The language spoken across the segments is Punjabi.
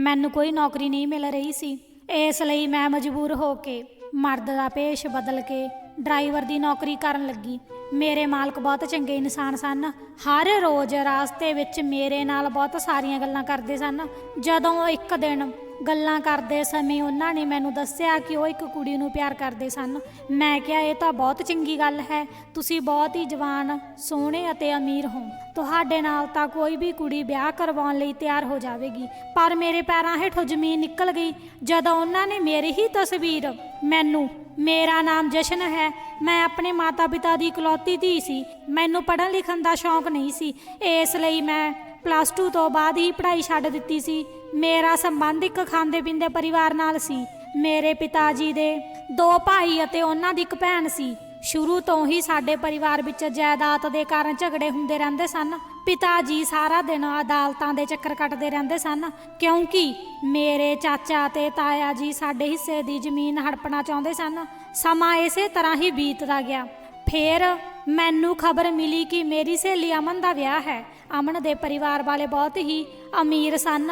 ਮੈਨੂੰ ਕੋਈ ਨੌਕਰੀ ਨਹੀਂ ਮਿਲ ਰਹੀ ਸੀ। ਇਸ ਲਈ ਮੈਂ ਮਜਬੂਰ ਹੋ ਕੇ ਮਰਦ ਦਾ ਪੇਸ਼ ਬਦਲ ਕੇ ਡਰਾਈਵਰ ਦੀ ਨੌਕਰੀ ਕਰਨ ਲੱਗੀ। ਮੇਰੇ ਮਾਲਕ ਬਹੁਤ ਚੰਗੇ ਇਨਸਾਨ ਸਨ। ਹਰ ਰੋਜ਼ ਰਾਸਤੇ ਵਿੱਚ ਮੇਰੇ ਨਾਲ ਬਹੁਤ ਸਾਰੀਆਂ ਗੱਲਾਂ ਕਰਦੇ ਸਨ। ਜਦੋਂ ਇੱਕ ਦਿਨ ਗੱਲਾਂ ਕਰਦੇ ਸਮੇਂ ਉਹਨਾਂ ਨੇ ਮੈਨੂੰ ਦੱਸਿਆ ਕਿ ਉਹ ਇੱਕ ਕੁੜੀ ਨੂੰ ਪਿਆਰ ਕਰਦੇ ਸਨ। ਮੈਂ ਕਿਹਾ, ਇਹ ਤਾਂ ਬਹੁਤ ਚੰਗੀ ਗੱਲ ਹੈ। ਤੁਸੀਂ ਬਹੁਤ ਹੀ ਜਵਾਨ, ਸੋਹਣੇ ਅਤੇ ਅਮੀਰ ਹੋ। ਤੁਹਾਡੇ ਨਾਲ ਤਾਂ ਕੋਈ ਵੀ ਕੁੜੀ ਵਿਆਹ ਕਰਵਾਉਣ ਲਈ ਤਿਆਰ ਹੋ ਜਾਵੇਗੀ। ਪਰ ਮੇਰੇ ਪੈਰਾਂ ਹੇਠੋਂ ਜ਼ਮੀਨ ਨਿਕਲ ਗਈ। ਜਦੋਂ ਉਹਨਾਂ ਨੇ ਮੇਰੀ ਹੀ ਤਸਵੀਰ, ਮੈਨੂੰ, ਮੇਰਾ ਨਾਮ ਜਸ਼ਨ ਹੈ। ਮੈਂ ਆਪਣੇ ਮਾਤਾ-ਪਿਤਾ ਦੀ ਇਕਲੌਤੀ ਧੀ ਸੀ। ਮੈਨੂੰ ਪੜ੍ਹਨ ਲਿਖਣ ਦਾ ਸ਼ੌਂਕ ਨਹੀਂ ਸੀ। ਇਸ ਲਈ ਮੈਂ ਪਲੱਸ 2 ਤੋਂ ਬਾਅਦ ਹੀ ਪੜ੍ਹਾਈ ਛੱਡ ਦਿੱਤੀ ਸੀ। ਮੇਰਾ ਸੰਬੰਧ ਇੱਕ ਖਾਂਦੇ ਪੀਂਦੇ ਪਰਿਵਾਰ ਨਾਲ ਸੀ। ਮੇਰੇ ਪਿਤਾ ਜੀ ਦੇ ਦੋ ਭਾਈ ਅਤੇ ਉਹਨਾਂ ਦੀ ਇੱਕ ਭੈਣ ਸੀ। ਸ਼ੁਰੂ ਤੋਂ ਹੀ ਸਾਡੇ ਪਰਿਵਾਰ ਵਿੱਚ ਜਾਇਦਾਦ ਦੇ ਕਾਰਨ ਝਗੜੇ ਹੁੰਦੇ ਰਹਿੰਦੇ ਸਨ। ਪਿਤਾ ਜੀ ਸਾਰਾ ਦਿਨ ਅਦਾਲਤਾਂ ਦੇ ਚੱਕਰ ਕੱਟਦੇ ਰਹਿੰਦੇ ਸਨ, ਕਿਉਂਕਿ ਮੇਰੇ ਚਾਚਾ ਤੇ ਤਾਇਆ ਜੀ ਸਾਡੇ ਹਿੱਸੇ ਦੀ ਜ਼ਮੀਨ ਹੜਪਣਾ ਚਾਹੁੰਦੇ ਸਨ। ਸਮਾਂ ਇਸੇ ਤਰ੍ਹਾਂ ਹੀ ਬੀਤਦਾ ਗਿਆ। ਫੇਰ ਮੈਨੂੰ ਖਬਰ ਮਿਲੀ ਕਿ ਮੇਰੀ ਸਹੇਲੀ ਅਮਨ ਦਾ ਵਿਆਹ ਹੈ। ਅਮਨ ਦੇ ਪਰਿਵਾਰ ਵਾਲੇ ਬਹੁਤ ਹੀ ਅਮੀਰ ਸਨ।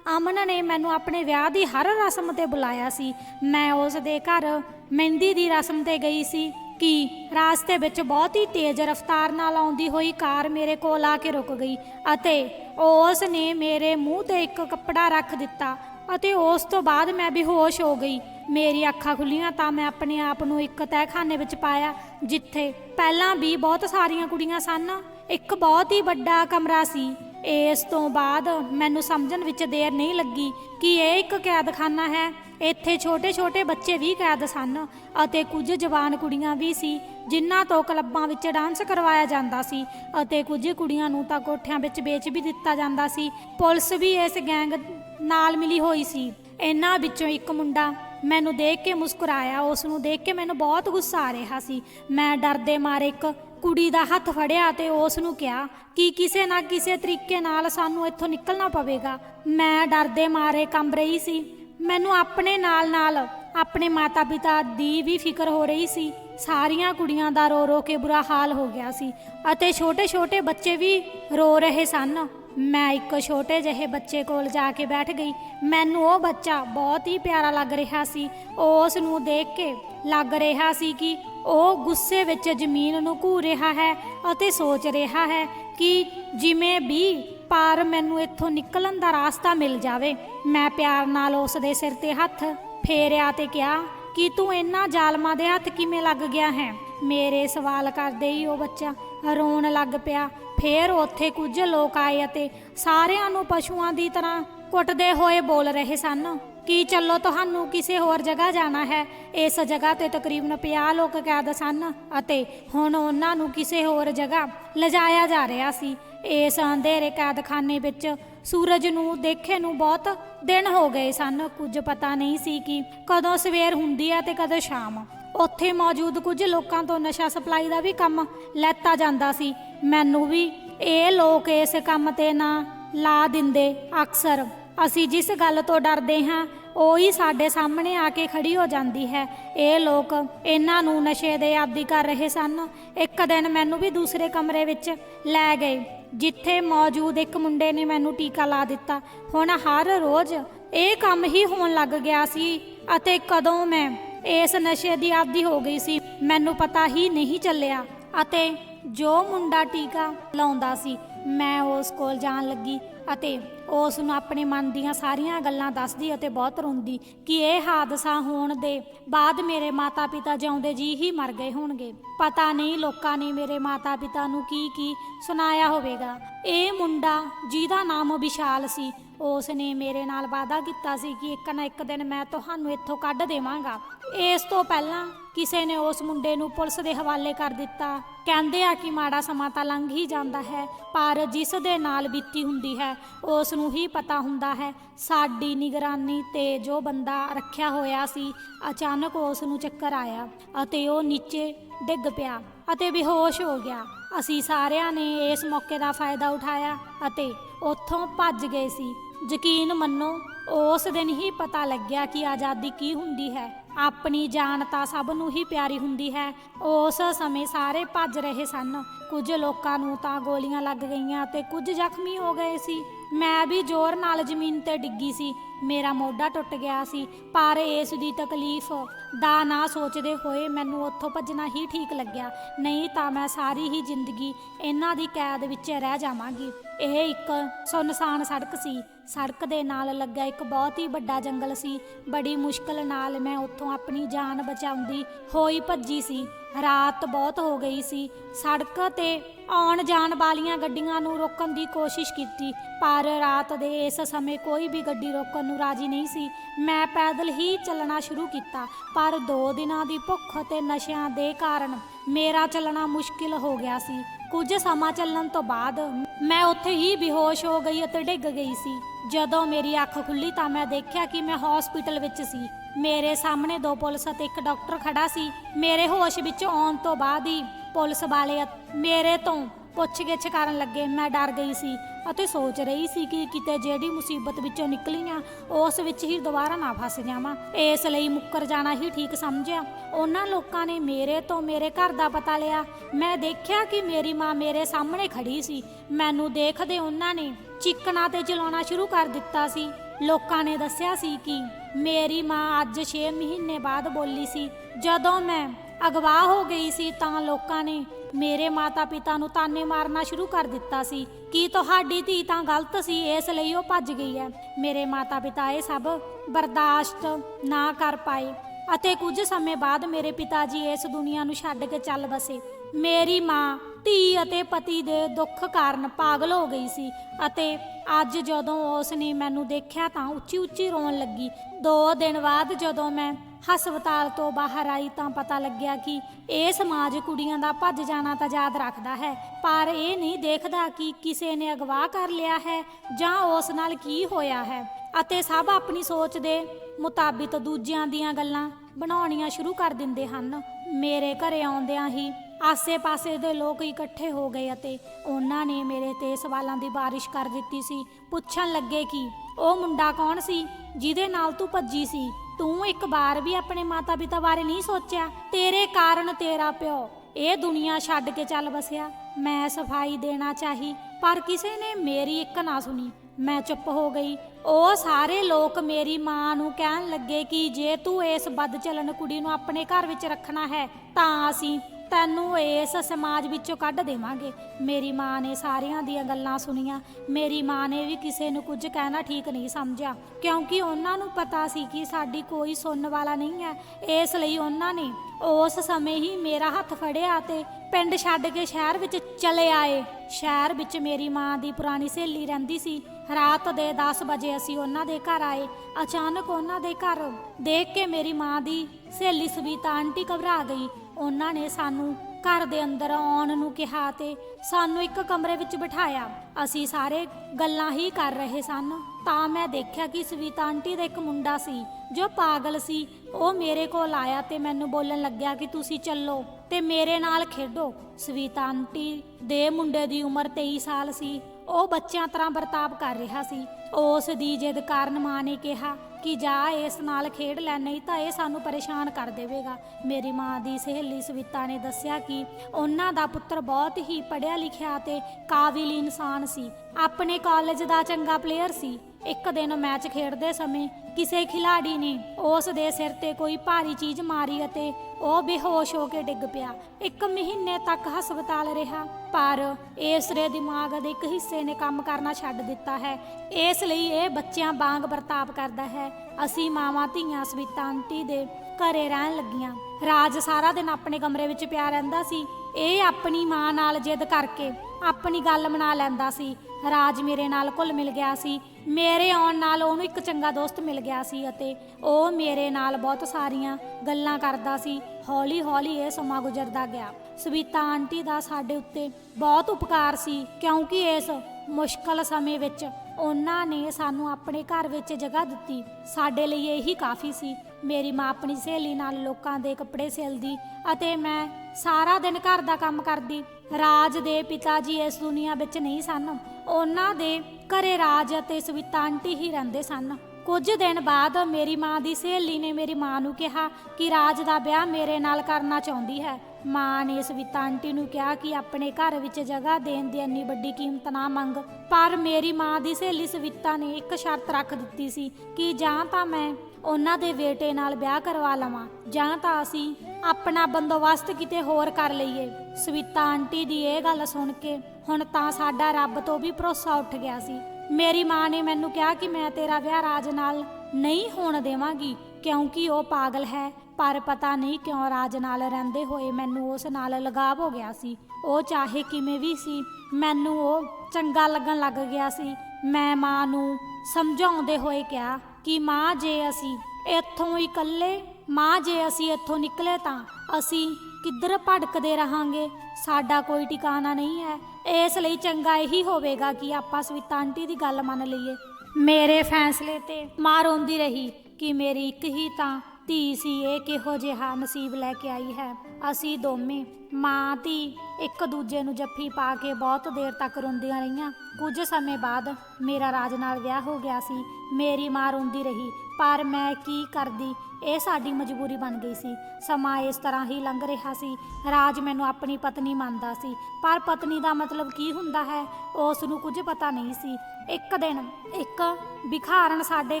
ਅਮਨ ਨੇ ਮੈਨੂੰ ਆਪਣੇ ਵਿਆਹ ਦੀ ਹਰ ਰਸਮ ਤੇ ਬੁਲਾਇਆ ਸੀ। ਮੈਂ ਉਸ ਦੇ ਘਰ ਮਹਿੰਦੀ ਦੀ ਰਸਮ ਤੇ ਗਈ ਸੀ ਕਿ ਰਾਸਤੇ ਵਿੱਚ ਬਹੁਤ ਹੀ ਤੇਜ਼ ਰਫ਼ਤਾਰ ਨਾਲ ਆਉਂਦੀ ਹੋਈ ਕਾਰ ਮੇਰੇ ਕੋਲ ਆ ਕੇ ਰੁਕ ਗਈ ਅਤੇ ਉਸ ਨੇ ਮੇਰੇ ਮੂੰਹ ਤੇ ਇੱਕ ਕੱਪੜਾ ਰੱਖ ਦਿੱਤਾ ਅਤੇ ਉਸ ਤੋਂ ਬਾਅਦ ਮੈਂ ਬੇਹੋਸ਼ ਹੋ ਗਈ। ਮੇਰੀ ਅੱਖਾਂ ਖੁੱਲੀਆਂ ਤਾਂ ਮੈਂ ਆਪਣੇ ਆਪ ਨੂੰ ਇੱਕ ਤਹਿਖਾਨੇ ਵਿੱਚ ਪਾਇਆ, ਜਿੱਥੇ ਪਹਿਲਾਂ ਵੀ ਬਹੁਤ ਸਾਰੀਆਂ ਕੁੜੀਆਂ ਸਨ। ਇੱਕ ਬਹੁਤ ਹੀ ਵੱਡਾ ਕਮਰਾ ਸੀ। ਇਸ ਤੋਂ ਬਾਅਦ ਮੈਨੂੰ ਸਮਝਣ ਵਿੱਚ ਦੇਰ ਨਹੀਂ ਲੱਗੀ ਕਿ ਇਹ ਇੱਕ ਕੈਦਖਾਨਾ ਹੈ। ਇੱਥੇ ਛੋਟੇ-ਛੋਟੇ ਬੱਚੇ ਵੀ ਕੈਦ ਸਨ ਅਤੇ ਕੁਝ ਜਵਾਨ ਕੁੜੀਆਂ ਵੀ ਸੀ, ਜਿਨ੍ਹਾਂ ਤੋਂ ਕਲੱਬਾਂ ਵਿੱਚ ਡਾਂਸ ਕਰਵਾਇਆ ਜਾਂਦਾ ਸੀ ਅਤੇ ਕੁਝ ਕੁੜੀਆਂ ਨੂੰ ਤਾਂ ਕੋਠਿਆਂ ਵਿੱਚ ਵੇਚ ਵੀ ਦਿੱਤਾ ਜਾਂਦਾ ਸੀ। ਪੁਲਿਸ ਵੀ ਇਸ ਗੈਂਗ ਨਾਲ ਮਿਲੀ ਹੋਈ ਸੀ। ਇਹਨਾਂ ਵਿੱਚੋਂ ਇੱਕ ਮੁੰਡਾ ਮੈਨੂੰ ਦੇਖ ਕੇ ਮੁਸਕਰਾਇਆ। ਉਸ ਨੂੰ ਦੇਖ ਕੇ ਮੈਨੂੰ ਬਹੁਤ ਗੁੱਸਾ ਆ ਰਿਹਾ ਸੀ। ਮੈਂ ਡਰਦੇ ਮਾਰੇ ਇੱਕ ਕੁੜੀ ਦਾ ਹੱਥ ਫੜਿਆ ਤੇ ਉਸ ਨੂੰ ਕਿਹਾ, ਕਿ ਕਿਸੇ ਨਾ ਕਿਸੇ ਤਰੀਕੇ ਨਾਲ ਸਾਨੂੰ ਇੱਥੋਂ ਨਿਕਲਣਾ ਪਵੇਗਾ? ਮੈਂ ਡਰਦੇ ਮਾਰੇ ਕੰਬ ਰਹੀ ਸੀ। ਮੈਨੂੰ ਆਪਣੇ ਨਾਲ ਨਾਲ ਆਪਣੇ ਮਾਤਾ-ਪਿਤਾ ਦੀ ਵੀ ਫਿਕਰ ਹੋ ਰਹੀ ਸੀ। ਸਾਰੀਆਂ ਕੁੜੀਆਂ ਦਾ ਰੋ ਰੋ ਕੇ ਬੁਰਾ ਹਾਲ ਹੋ ਗਿਆ ਸੀ ਅਤੇ ਛੋਟੇ-ਛੋਟੇ ਬੱਚੇ ਵੀ ਰੋ ਰਹੇ ਸਨ। ਮੈਂ ਇੱਕ ਛੋਟੇ ਜਿਹੇ ਬੱਚੇ ਕੋਲ ਜਾ ਕੇ ਬੈਠ ਗਈ। ਮੈਨੂੰ ਉਹ ਬੱਚਾ ਬਹੁਤ ਹੀ ਪਿਆਰਾ ਲੱਗ ਰਿਹਾ ਸੀ। ਉਸ ਨੂੰ ਦੇਖ ਕੇ ਲੱਗ ਰਿਹਾ ਸੀ ਕਿ ਉਹ ਗੁੱਸੇ ਵਿੱਚ ਜ਼ਮੀਨ ਨੂੰ ਘੂ ਰਿਹਾ ਹੈ ਅਤੇ ਸੋਚ ਰਿਹਾ ਹੈ ਕਿ ਜਿਵੇਂ ਵੀ ਪਾਰ ਮੈਨੂੰ ਇੱਥੋਂ ਨਿਕਲਣ ਦਾ ਰਾਸਤਾ ਮਿਲ ਜਾਵੇ, ਮੈਂ ਪਿਆਰ ਨਾਲ ਉਸ ਦੇ ਸਿਰ ਤੇ ਹੱਥ ਫੇਰਿਆ ਤੇ ਕਿਹਾ, ਕਿ ਤੂੰ ਇੰਨਾ ਜ਼ਾਲਮਾਂ ਦੇ ਹੱਥ ਕਿਵੇਂ ਲੱਗ ਗਿਆ ਹੈ? ਮੇਰੇ ਸਵਾਲ ਕਰਦੇ ਹੀ ਉਹ ਬੱਚਾ ਰੋਣ ਲੱਗ ਪਿਆ। ਫੇਰ ਉੱਥੇ ਕੁਝ ਲੋਕ ਆਏ ਅਤੇ ਸਾਰਿਆਂ ਨੂੰ ਪਸ਼ੂਆਂ ਦੀ ਤਰ੍ਹਾਂ ਕੁੱਟਦੇ ਹੋਏ ਬੋਲ ਰਹੇ ਸਨ, ਕਿ ਚੱਲੋ ਤੁਹਾਨੂੰ ਕਿਸੇ ਹੋਰ ਜਗ੍ਹਾ ਜਾਣਾ ਹੈ? ਇਸ ਜਗ੍ਹਾ ਤੇ ਤਕਰੀਬਨ 50 ਲੋਕ ਕੈਦ ਸਨ ਅਤੇ ਹੁਣ ਉਹਨਾਂ ਨੂੰ ਕਿਸੇ ਹੋਰ ਜਗ੍ਹਾ ਲਿਜਾਇਆ ਜਾ ਰਿਹਾ ਸੀ। ਇਸ ਅੰਧੇਰੇ ਕੈਦਖਾਨੇ ਵਿੱਚ ਸੂਰਜ ਨੂੰ ਦੇਖੇ ਨੂੰ ਬਹੁਤ ਦਿਨ ਹੋ ਗਏ ਸਨ। ਕੁਝ ਪਤਾ ਨਹੀਂ ਸੀ ਕਿ ਕਦੋਂ ਸਵੇਰ ਹੁੰਦੀ ਹੈ ਤੇ ਕਦੋਂ ਸ਼ਾਮ। ਉੱਥੇ ਮੌਜੂਦ ਕੁਝ ਲੋਕਾਂ ਤੋਂ ਨਸ਼ਾ ਸਪਲਾਈ ਦਾ ਵੀ ਕੰਮ ਲੈਤਾ ਜਾਂਦਾ ਸੀ। ਮੈਨੂੰ ਵੀ ਇਹ ਲੋਕ ਇਸ ਕੰਮ ਤੇ ਨਾ ਲਾ ਦਿੰਦੇ ਅਕਸਰ। ਅਸੀਂ ਜਿਸ ਗੱਲ ਤੋਂ ਡਰਦੇ ਹਾਂ, ਉਹੀ ਸਾਡੇ ਸਾਹਮਣੇ ਆ ਕੇ ਖੜੀ ਹੋ ਜਾਂਦੀ ਹੈ। ਇਹ ਲੋਕ ਇਹਨਾਂ ਨੂੰ ਨਸ਼ੇ ਦੇ ਆਦੀ ਕਰ ਰਹੇ ਸਨ। ਇੱਕ ਦਿਨ ਮੈਨੂੰ ਵੀ ਦੂਸਰੇ ਕਮਰੇ ਵਿੱਚ ਲੈ ਗਏ, ਜਿੱਥੇ ਮੌਜੂਦ ਇੱਕ ਮੁੰਡੇ ਨੇ ਮੈਨੂੰ ਟੀਕਾ ਲਾ ਦਿੱਤਾ। ਹੁਣ ਹਰ ਰੋਜ਼ ਇਹ ਕੰਮ ਹੀ ਹੋਣ ਲੱਗ ਗਿਆ ਸੀ, ਅਤੇ ਕਦੋਂ ਮੈਂ ਇਸ ਨਸ਼ੇ ਦੀ ਆਦੀ ਹੋ ਗਈ ਸੀ। ਮੈਨੂੰ ਪਤਾ ਹੀ ਨਹੀਂ ਚੱਲਿਆ। ਅਤੇ ਜੋ ਮੁੰਡਾ ਟੀਕਾ ਲਾਉਂਦਾ ਸੀ, ਮੈਂ ਉਸ ਕੋਲ ਜਾਣ ਲੱਗੀ ਅਤੇ ਉਸ ਨੂੰ ਆਪਣੇ ਮਨ ਦੀਆਂ ਸਾਰੀਆਂ ਗੱਲਾਂ ਦੱਸਦੀ ਅਤੇ ਬਹੁਤ ਰੋਂਦੀ ਕਿ ਇਹ ਹਾਦਸਾ ਹੋਣ ਦੇ ਬਾਅਦ ਮੇਰੇ ਮਾਤਾ-ਪਿਤਾ ਜਿਉਂਦੇ ਜੀ ਹੀ ਮਰ ਗਏ ਹੋਣਗੇ। ਪਤਾ ਨਹੀਂ ਲੋਕਾਂ ਨੇ ਮੇਰੇ ਮਾਤਾ-ਪਿਤਾ ਨੂੰ ਕੀ ਕੀ ਸੁਣਾਇਆ ਹੋਵੇਗਾ। ਇਹ ਮੁੰਡਾ ਜਿਹਦਾ ਨਾਮ ਵਿਸ਼ਾਲ ਸੀ ਉਸ ਨੇ ਮੇਰੇ ਨਾਲ ਵਾਅਦਾ ਕੀਤਾ ਸੀ ਕਿ ਇੱਕ ਨਾ ਇੱਕ ਦਿਨ ਮੈਂ ਤੁਹਾਨੂੰ ਇੱਥੋਂ ਕੱਢ ਦੇਵਾਂਗਾ। ਇਸ ਤੋਂ ਪਹਿਲਾਂ ਕਿਸੇ ਨੇ ਉਸ ਮੁੰਡੇ ਨੂੰ ਪੁਲਿਸ ਦੇ ਹਵਾਲੇ ਕਰ ਦਿੱਤਾ। ਕਹਿੰਦੇ ਆ ਕਿ ਮਾੜਾ ਸਮਾਂ ਤਾਂ ਲੰਘ ਹੀ ਜਾਂਦਾ ਹੈ, ਪਰ ਜਿਸ ਦੇ ਨਾਲ ਬੀਤੀ ਹੁੰਦੀ ਹੈ, ਉਸ ਨੂੰ ਹੀ ਪਤਾ ਹੁੰਦਾ ਹੈ। ਸਾਡੀ ਨਿਗਰਾਨੀ ਤੇ ਜੋ ਬੰਦਾ ਰੱਖਿਆ ਹੋਇਆ ਸੀ, ਅਚਾਨਕ ਉਸ ਨੂੰ ਚੱਕਰ ਆਇਆ ਅਤੇ ਉਹ ਨੀਚੇ ਡਿੱਗ ਪਿਆ ਅਤੇ ਬੇਹੋਸ਼ ਹੋ ਗਿਆ। ਅਸੀਂ ਸਾਰਿਆਂ ਨੇ ਇਸ ਮੌਕੇ ਦਾ ਫਾਇਦਾ ਉਠਾਇਆ ਅਤੇ ਉੱਥੋਂ ਭੱਜ ਗਏ ਸੀ। ਯਕੀਨ ਮੰਨੋ, ਉਸ ਦਿਨ ਹੀ ਪਤਾ ਲੱਗਿਆ ਕਿ ਆਜ਼ਾਦੀ ਕੀ ਹੁੰਦੀ ਹੈ। ਆਪਣੀ ਜਾਨ ਤਾਂ ਸਭ ਨੂੰ ਹੀ ਪਿਆਰੀ ਹੁੰਦੀ ਹੈ। ਉਸ ਸਮੇਂ ਸਾਰੇ ਭੱਜ ਰਹੇ ਸਨ। ਕੁਝ ਲੋਕਾਂ ਨੂੰ ਤਾਂ ਗੋਲੀਆਂ ਲੱਗ ਗਈਆਂ ਤੇ ਕੁਝ ਜ਼ਖਮੀ ਹੋ ਗਏ ਸੀ। ਮੈਂ ਵੀ ਜ਼ੋਰ ਨਾਲ ਜ਼ਮੀਨ ਤੇ ਡਿੱਗੀ ਸੀ। ਮੇਰਾ ਮੋਢਾ ਟੁੱਟ ਗਿਆ ਸੀ, ਪਰ ਇਸ ਦੀ ਤਕਲੀਫ ਦਾ ਨਾ ਸੋਚਦੇ ਹੋਏ ਮੈਨੂੰ ਉੱਥੋਂ ਭੱਜਣਾ ਹੀ ਠੀਕ ਲੱਗਿਆ। ਨਹੀਂ ਤਾਂ ਮੈਂ ਸਾਰੀ ਹੀ ਜ਼ਿੰਦਗੀ ਇਹਨਾਂ ਦੀ ਕੈਦ ਵਿੱਚ ਰਹਿ ਜਾਵਾਂਗੀ। ਇਹ ਇੱਕ ਸੁਨਸਾਨ ਸੜਕ ਸੀ। ਸੜਕ ਦੇ ਨਾਲ ਲੱਗਾ ਇੱਕ ਬਹੁਤ ਹੀ ਵੱਡਾ ਜੰਗਲ ਸੀ। ਬੜੀ ਮੁਸ਼ਕਲ ਨਾਲ ਮੈਂ ਉੱਥੋਂ ਆਪਣੀ ਜਾਨ ਬਚਾਉਂਦੀ ਹੋਈ ਭੱਜੀ ਸੀ। ਰਾਤ ਬਹੁਤ ਹੋ ਗਈ ਸੀ। ਸੜਕ ਤੇ ਆਉਣ ਜਾਣ ਵਾਲੀਆਂ ਗੱਡੀਆਂ ਨੂੰ ਰੋਕਣ ਦੀ ਕੋਸ਼ਿਸ਼ ਕੀਤੀ, ਪਰ ਰਾਤ ਦੇ ਇਸ ਸਮੇਂ ਕੋਈ ਵੀ ਗੱਡੀ ਰੋਕਣ ਨੂੰ ਰਾਜੀ ਨਹੀਂ ਸੀ। ਮੈਂ ਪੈਦਲ ਹੀ ਚੱਲਣਾ ਸ਼ੁਰੂ ਕੀਤਾ, ਪਰ 2 ਦਿਨਾਂ ਦੀ ਭੁੱਖ ਤੇ ਨਸ਼ਿਆਂ ਦੇ ਕਾਰਨ ਮੇਰਾ ਚੱਲਣਾ ਮੁਸ਼ਕਿਲ ਹੋ ਗਿਆ ਸੀ। ਕੁਝ ਸਮਾਂ ਚੱਲਣ ਤੋਂ ਬਾਅਦ ਮੈਂ ਉੱਥੇ ਹੀ ਬੇਹੋਸ਼ ਹੋ ਗਈ ਅਤੇ ਡਿੱਗ ਗਈ ਸੀ। ਜਦੋਂ ਮੇਰੀ ਅੱਖ ਖੁੱਲੀ ਤਾਂ ਮੈਂ ਦੇਖਿਆ ਕਿ ਮੈਂ ਹਸਪੀਟਲ ਵਿੱਚ ਸੀ। ਮੇਰੇ ਸਾਹਮਣੇ ਦੋ ਪੁਲਿਸ ਅਤੇ ਇੱਕ ਡਾਕਟਰ ਖੜਾ ਸੀ। ਮੇਰੇ ਹੋਸ਼ ਵਿੱਚ ਆਉਣ ਤੋਂ ਬਾਅਦ ਹੀ ਪੁਲਿਸ ਵਾਲੇ ਮੇਰੇ ਤੋਂ ਪੁੱਛਗਿੱਛ ਕਰਨ ਲੱਗੇ। ਮੈਂ ਡਰ ਗਈ ਸੀ। ਅਤੇ ਸੋਚ ਰਹੀ ਸੀ ਕਿ ਕਿਤੇ ਜਿਹੜੀ ਮੁਸੀਬਤ ਵਿੱਚੋਂ ਨਿਕਲੀ ਆ ਉਸ ਵਿੱਚ ਹੀ ਦੁਬਾਰਾ ਨਾ ਫਸ ਜਾਵਾਂ। ਇਸ ਲਈ ਮੁੱਕਰ ਜਾਣਾ ਹੀ ਠੀਕ ਸਮਝਿਆ। ਉਹਨਾਂ ਲੋਕਾਂ ਨੇ ਮੇਰੇ ਤੋਂ ਮੇਰੇ ਘਰ ਦਾ ਪਤਾ ਲਿਆ। ਮੈਂ ਦੇਖਿਆ ਕਿ ਮੇਰੀ ਮਾਂ ਮੇਰੇ ਸਾਹਮਣੇ ਖੜੀ ਸੀ। ਮੈਨੂੰ ਦੇਖਦੇ ਉਹਨਾਂ ਨੇ ਚੀਕਣਾ ਤੇ ਚਲਾਉਣਾ ਸ਼ੁਰੂ ਕਰ ਦਿੱਤਾ ਸੀ। ਲੋਕਾਂ ਨੇ ਦੱਸਿਆ ਸੀ ਕਿ ਮੇਰੀ ਮਾਂ ਅੱਜ 6 ਮਹੀਨੇ ਬਾਅਦ ਬੋਲੀ ਸੀ। ਜਦੋਂ ਮੈਂ ਅਗਵਾ ਹੋ ਗਈ ਸੀ ਤਾਂ ਲੋਕਾਂ ਨੇ ਮੇਰੇ ਮਾਤਾ-ਪਿਤਾ ਨੂੰ ਤਾਨੇ ਮਾਰਨਾ ਸ਼ੁਰੂ ਕਰ ਦਿੱਤਾ ਸੀ। ਕਿ ਤੁਹਾਡੀ ਧੀ ਤਾਂ ਗਲਤ ਸੀ? ਇਸ ਲਈ ਉਹ ਭੱਜ ਗਈ ਹੈ। ਮੇਰੇ ਮਾਤਾ-ਪਿਤਾ ਇਹ ਸਭ ਬਰਦਾਸ਼ਤ ਨਾ ਕਰ ਪਾਏ ਅਤੇ ਕੁਝ ਸਮੇਂ ਬਾਅਦ ਮੇਰੇ ਪਿਤਾ ਜੀ ਇਸ ਦੁਨੀਆ ਨੂੰ ਛੱਡ ਕੇ ਚੱਲ ਬਸੇ ਮੇਰੀ ਮਾਂ, ਧੀ ਅਤੇ ਪਤੀ ਦੇ ਦੁੱਖ ਕਾਰਨ ਪਾਗਲ ਹੋ ਗਈ ਸੀ ਅਤੇ ਅੱਜ ਜਦੋਂ ਉਸ ਨੇ ਮੈਨੂੰ ਦੇਖਿਆ ਤਾਂ ਉੱਚੀ ਉੱਚੀ ਰੋਣ ਲੱਗੀ। ਦੋ ਦਿਨ ਬਾਅਦ ਜਦੋਂ ਮੈਂ ਹਸਪਤਾਲ ਤੋਂ ਬਾਹਰ ਆਈ ਤਾਂ ਪਤਾ ਲੱਗਿਆ ਕਿ ਇਹ ਸਮਾਜ ਕੁੜੀਆਂ ਦਾ ਭੱਜ ਜਾਣਾ ਤਾਂ ਯਾਦ ਰੱਖਦਾ ਹੈ। ਪਰ ਇਹ ਨਹੀਂ ਦੇਖਦਾ ਕਿ ਕਿਸੇ ਨੇ ਅਗਵਾ ਕਰ ਲਿਆ ਹੈ ਜਾਂ ਉਸ ਨਾਲ ਕੀ ਹੋਇਆ ਹੈ। ਅਤੇ ਸਭ ਆਪਣੀ ਸੋਚ ਦੇ ਮੁਤਾਬਿਕ ਦੂਜਿਆਂ ਦੀਆਂ ਗੱਲਾਂ ਬਣਾਉਣੀਆਂ ਸ਼ੁਰੂ ਕਰ ਦਿੰਦੇ ਹਨ। ਮੇਰੇ ਘਰੇ ਆਉਂਦਿਆਂ ਹੀ ਆਸੇ-ਪਾਸੇ ਦੇ ਲੋਕ ਇਕੱਠੇ ਹੋ ਗਏ ਅਤੇ ਉਹਨਾਂ ਨੇ ਮੇਰੇ ਤੇ ਸਵਾਲਾਂ ਦੀ ਬਾਰਿਸ਼ ਕਰ ਦਿੱਤੀ ਸੀ। ਪੁੱਛਣ ਲੱਗੇ ਕਿ ਉਹ ਮੁੰਡਾ ਕੌਣ ਸੀ? ਜਿਹਦੇ ਨਾਲ ਤੂੰ ਭੱਜੀ ਸੀ? ਤੂੰ ਇੱਕ ਵਾਰ ਵੀ ਆਪਣੇ ਮਾਤਾ-ਪਿਤਾ ਬਾਰੇ ਨਹੀਂ ਸੋਚਿਆ? ਤੇਰੇ ਕਾਰਨ ਤੇਰਾ ਪਿਓ। ਇਹ ਦੁਨੀਆ ਛੱਡ ਕੇ ਚੱਲ ਬਸਿਆ ਮੈਂ ਸਫ਼ਾਈ ਦੇਣਾ ਚਾਹੀ, ਪਰ ਕਿਸੇ ਨੇ ਮੇਰੀ ਇੱਕ ਨਾ ਸੁਣੀ। ਮੈਂ ਚੁੱਪ ਹੋ ਗਈ। ਉਹ ਸਾਰੇ ਲੋਕ ਮੇਰੀ ਮਾਂ ਨੂੰ ਕਹਿਣ ਲੱਗੇ ਕਿ ਜੇ ਤੂੰ ਇਸ ਬਦਚਲਨ ਕੁੜੀ ਨੂੰ ਆਪਣੇ ਘਰ ਵਿੱਚ ਰੱਖਣਾ ਹੈ, ਤਾਂ ਅਸੀਂ ਤੈਨੂੰ ਇਸ ਸਮਾਜ ਵਿੱਚੋਂ ਕੱਢ ਦੇਵਾਂਗੇ। ਮੇਰੀ ਮਾਂ ਨੇ ਸਾਰਿਆਂ ਦੀਆਂ ਗੱਲਾਂ ਸੁਣੀਆਂ। ਮੇਰੀ ਮਾਂ ਨੇ ਵੀ ਕਿਸੇ ਨੂੰ ਕੁਝ ਕਹਿਣਾ ਠੀਕ ਨਹੀਂ ਸਮਝਿਆ। ਕਿਉਂਕਿ ਉਹਨਾਂ ਨੂੰ ਪਤਾ ਸੀ ਕਿ ਸਾਡੀ ਕੋਈ ਸੁਣਨ ਵਾਲਾ ਨਹੀਂ ਹੈ। ਇਸ ਲਈ ਉਹਨਾਂ ਨੇ ਉਸ ਸਮੇਂ ਹੀ ਮੇਰਾ ਹੱਥ ਫੜਿਆ ਤੇ ਪਿੰਡ ਛੱਡ ਕੇ ਸ਼ਹਿਰ ਵਿੱਚ ਚਲੇ ਆਏ। ਸ਼ਹਿਰ ਵਿੱਚ ਮੇਰੀ ਮਾਂ ਦੀ ਪੁਰਾਣੀ ਸਹੇਲੀ ਰਹਿੰਦੀ ਸੀ। ਰਾਤ ਦੇ 10 ਵਜੇ ਅਸੀਂ ਉਹਨਾਂ ਦੇ ਘਰ ਆਏ। ਅਚਾਨਕ ਉਹਨਾਂ ਦੇ ਘਰ ਦੇਖ ਕੇ ਮੇਰੀ ਮਾਂ ਦੀ ਸਹੇਲੀ ਸਵੀਤਾ ਆਂਟੀ ਘਬਰਾ ਗਈ। ਉਹਨਾਂ ਨੇ ਸਾਨੂੰ ਘਰ ਦੇ ਅੰਦਰ ਆਉਣ ਨੂੰ ਕਿਹਾ ਤੇ ਸਾਨੂੰ ਇੱਕ ਕਮਰੇ ਵਿੱਚ ਬਿਠਾਇਆ। ਅਸੀਂ ਸਾਰੇ ਗੱਲਾਂ ਹੀ ਕਰ ਰਹੇ ਸਨ। ਤਾਂ ਮੈਂ ਦੇਖਿਆ ਕਿ ਸਵੀਤਾ ਆਂਟੀ ਦਾ ਇੱਕ ਮੁੰਡਾ ਸੀ, ਜੋ ਪਾਗਲ ਸੀ। ਉਹ ਮੇਰੇ ਕੋਲ ਆਇਆ ਤੇ ਮੈਨੂੰ ਬੋਲਣ ਲੱਗਿਆ ਕਿ ਤੁਸੀਂ ਚੱਲੋ ਤੇ ਮੇਰੇ ਨਾਲ ਖੇਡੋ। ਸਵੀਤਾ ਆਂਟੀ ਦੇ ਮੁੰਡੇ ਦੀ ਉਮਰ 23 ਸਾਲ ਸੀ। ਉਹ ਬੱਚਿਆਂ ਤਰ੍ਹਾਂ ਵਰਤਾਵ ਕਰ ਰਿਹਾ ਸੀ। ਉਸ ਦੀ ਜਿੱਦ ਕਾਰਨ ਮਾਂ ਨੇ ਕਿਹਾ ਕਿ ਜਾ ਇਸ ਨਾਲ ਖੇਡ ਲੈ, ਨਹੀਂ ਤਾਂ ਇਹ ਸਾਨੂੰ ਪਰੇਸ਼ਾਨ ਕਰ ਦੇਵੇਗਾ। ਮੇਰੀ ਮਾਂ ਦੀ ਸਹੇਲੀ ਸਵਿਤਾ ਨੇ ਦੱਸਿਆ ਕਿ ਉਹਨਾਂ ਦਾ ਪੁੱਤਰ ਬਹੁਤ ਹੀ ਪੜ੍ਹਿਆ ਲਿਖਿਆ ਤੇ ਕਾਬਿਲ ਇਨਸਾਨ ਸੀ। ਆਪਣੇ ਕਾਲਜ ਦਾ ਚੰਗਾ ਪਲੇਅਰ ਸੀ। ਇੱਕ ਦਿਨ ਮੈਚ ਖੇਡਦੇ ਸਮੇਂ ਕਿਸੇ ਖਿਲਾੜੀ ਨੇ ਉਸ ਦੇ ਸਿਰ ਤੇ ਕੋਈ ਭਾਰੀ ਚੀਜ਼ ਮਾਰੀ ਅਤੇ ਉਹ ਬੇਹੋਸ਼ ਹੋ ਕੇ ਡਿੱਗ ਪਿਆ। ਇੱਕ ਮਹੀਨੇ ਤੱਕ ਹਸਪਤਾਲ ਰਿਹਾ, ਪਰ ਇਸ ਦੇ ਦਿਮਾਗ ਦੇ ਇੱਕ ਹਿੱਸੇ ਨੇ ਕੰਮ ਕਰਨਾ ਛੱਡ ਦਿੱਤਾ ਹੈ। ਇਸ ਲਈ ਇਹ ਬੱਚਿਆਂ ਵਾਂਗ ਵਰਤਾਵ ਕਰਦਾ ਹੈ। ਅਸੀਂ ਮਾਵਾਂ, ਧੀਆਂ ਸਵਿਤਾ ਆਂਟੀ ਦੇ ਘਰੇ ਰਹਿਣ ਲੱਗੀਆਂ। ਰਾਜ ਸਾਰਾ ਦਿਨ ਆਪਣੇ ਕਮਰੇ ਵਿੱਚ ਪਿਆ ਰਹਿੰਦਾ ਸੀ। ਇਹ ਆਪਣੀ ਮਾਂ ਨਾਲ ਜਿੱਦ ਕਰਕੇ ਆਪਣੀ ਗੱਲ ਮਨਾ ਲੈਂਦਾ ਸੀ। ਰਾਜ ਮੇਰੇ ਨਾਲ ਘੁਲ ਮਿਲ ਗਿਆ ਸੀ। ਮੇਰੇ ਆਉਣ ਨਾਲ ਉਹਨੂੰ ਇੱਕ ਚੰਗਾ ਦੋਸਤ ਮਿਲ ਗਿਆ ਸੀ ਅਤੇ ਉਹ ਮੇਰੇ ਨਾਲ ਬਹੁਤ ਸਾਰੀਆਂ ਗੱਲਾਂ ਕਰਦਾ ਸੀ। ਹੌਲੀ ਹੌਲੀ ਇਹ ਸਮਾਂ ਗੁਜ਼ਰਦਾ ਗਿਆ। ਸਵੀਤਾ ਆਂਟੀ ਦਾ ਸਾਡੇ ਉੱਤੇ ਬਹੁਤ ਉਪਕਾਰ ਸੀ ਕਿਉਂਕਿ ਇਸ ਮੁਸ਼ਕਲ ਸਮੇਂ ਵਿੱਚ ਉਹਨਾਂ ਨੇ ਸਾਨੂੰ ਆਪਣੇ ਘਰ ਵਿੱਚ ਜਗ੍ਹਾ ਦਿੱਤੀ। ਸਾਡੇ ਲਈ ਇਹੀ ਕਾਫੀ ਸੀ। ਮੇਰੀ ਮਾਂ ਆਪਣੀ ਸਹੇਲੀ ਨਾਲ ਲੋਕਾਂ ਦੇ ਕੱਪੜੇ ਸਿਲਦੀ ਅਤੇ ਮੈਂ ਸਾਰਾ ਦਿਨ ਘਰ ਦਾ ਕੰਮ ਕਰਦੀ। ਰਾਜ ਦੇ ਪਿਤਾ ਜੀ ਇਸ ਦੁਨੀਆ ਵਿੱਚ ਨਹੀਂ ਸਨ। ਉਹਨਾਂ ਦੇ ਘਰੇ ਰਾਜ ਅਤੇ ਸਵਿਤਾ ਆਂਟੀ ਹੀ ਰਹਿੰਦੇ ਸਨ। ਕੁਝ ਦਿਨ ਬਾਅਦ ਮੇਰੀ ਮਾਂ ਦੀ ਸਹੇਲੀ ਨੇ ਮੇਰੀ ਮਾਂ ਨੂੰ ਕਿਹਾ ਕਿ ਰਾਜ ਦਾ ਵਿਆਹ ਮੇਰੇ ਨਾਲ ਕਰਨਾ ਚਾਹੁੰਦੀ ਹੈ। ਮਾਂ ਨੇ ਸਵਿਤਾ ਆਂਟੀ ਨੂੰ ਕਿਹਾ ਕਿ ਆਪਣੇ ਘਰ ਵਿੱਚ ਜਗ੍ਹਾ ਦੇਣ ਦੀ ਇੰਨੀ ਵੱਡੀ ਕੀਮਤ ਨਾ ਮੰਗ। ਪਰ ਮੇਰੀ ਮਾਂ ਦੀ ਸਹੇਲੀ ਸਵਿਤਾ ਨੇ ਇੱਕ ਸ਼ਰਤ ਰੱਖ ਦਿੱਤੀ ਸੀ ਕਿ ਜਾਂ ਤਾਂ ਮੈਂ ਉਹਨਾਂ ਦੇ ਬੇਟੇ ਨਾਲ ਵਿਆਹ ਕਰਵਾ ਲਵਾਂ। ਜਾਂ ਤਾਂ ਅਸੀਂ ਆਪਣਾ ਬੰਦੋਬਸਤ ਕਿਤੇ ਹੋਰ ਕਰ ਲਈਏ। ਸਵਿਤਾ ਆਂਟੀ ਦੀ ਇਹ ਗੱਲ ਸੁਣ ਕੇ ਹੁਣ ਤਾਂ ਸਾਡਾ ਰੱਬ ਤੋਂ ਵੀ ਭਰੋਸਾ ਉੱਠ ਗਿਆ ਸੀ। ਮੇਰੀ ਮਾਂ ਨੇ ਮੈਨੂੰ ਕਿਹਾ ਕਿ ਮੈਂ ਤੇਰਾ ਵਿਆਹ ਰਾਜ ਨਾਲ ਨਹੀਂ ਹੋਣ ਦੇਵਾਂਗੀ, ਕਿਉਂਕਿ ਉਹ ਪਾਗਲ ਹੈ। ਪਰ ਪਤਾ ਨਹੀਂ ਕਿਉਂ ਰਾਜ ਨਾਲ ਰਹਿੰਦੇ ਹੋਏ ਮੈਨੂੰ ਉਸ ਨਾਲ ਲਗਾਵ ਹੋ ਗਿਆ ਸੀ। ਉਹ ਚਾਹੇ ਕਿਵੇਂ ਵੀ ਸੀ, ਮੈਨੂੰ ਉਹ ਚੰਗਾ ਲੱਗਣ ਲੱਗ ਗਿਆ ਸੀ। ਮੈਂ ਮਾਂ ਨੂੰ ਸਮਝਾਉਂਦੇ ਹੋਏ ਕਿਹਾ ਕਿ ਮਾਂ ਜੇ ਅਸੀਂ ਇੱਥੋਂ ਇਕੱਲੇ, ਮਾਂ ਜੇ ਅਸੀਂ ਇੱਥੋਂ ਨਿਕਲੇ ਤਾਂ ਅਸੀਂ ਕਿੱਧਰ ਭਟਕਦੇ ਰਹਾਂਗੇ? ਸਾਡਾ ਕੋਈ ਟਿਕਾਣਾ ਨਹੀਂ ਹੈ। ਇਸ ਲਈ ਚੰਗਾ ਇਹੀ ਹੋਵੇਗਾ ਕਿ ਆਪਾਂ ਸਵਿਤਾ ਆਂਟੀ ਦੀ ਗੱਲ ਮੰਨ ਲਈਏ। ਮੇਰੇ ਫੈਸਲੇ ਤੇ ਮਾਂ ਰੋਂਦੀ ਰਹੀ ਕਿ ਮੇਰੀ ਇੱਕ ਹੀ ਤਾਂ ਧੀ ਸੀ, ਇਹ ਕਿਹੋ ਜਿਹਾ ਨਸੀਬ ਲੈ ਕੇ ਆਈ ਹੈ? ਅਸੀਂ ਦੋਵੇਂ ਮਾਂ, ਧੀ ਇੱਕ ਦੂਜੇ ਨੂੰ ਜੱਫੀ ਪਾ ਕੇ ਬਹੁਤ ਦੇਰ ਤੱਕ ਰੋਂਦੀਆਂ ਰਹੀਆਂ। ਕੁਝ ਸਮੇਂ ਬਾਅਦ ਮੇਰਾ ਰਾਜ ਨਾਲ ਵਿਆਹ ਹੋ ਗਿਆ ਸੀ। ਮੇਰੀ ਮਾਂ ਰੋਂਦੀ ਰਹੀ, ਪਰ ਮੈਂ ਕੀ ਕਰਦੀ? ਇਹ ਸਾਡੀ ਮਜਬੂਰੀ ਬਣ ਗਈ ਸੀ। ਸਮਾਂ ਇਸ ਤਰ੍ਹਾਂ ਹੀ ਲੰਘ ਰਿਹਾ ਸੀ। ਰਾਜ ਮੈਨੂੰ ਆਪਣੀ ਪਤਨੀ ਮੰਨਦਾ ਸੀ, ਪਰ ਪਤਨੀ ਦਾ ਮਤਲਬ ਕੀ ਹੁੰਦਾ ਹੈ? ਉਸ ਨੂੰ ਕੁਝ ਪਤਾ ਨਹੀਂ ਸੀ। ਇੱਕ ਦਿਨ ਇੱਕ ਭਿਖਾਰਨ ਸਾਡੇ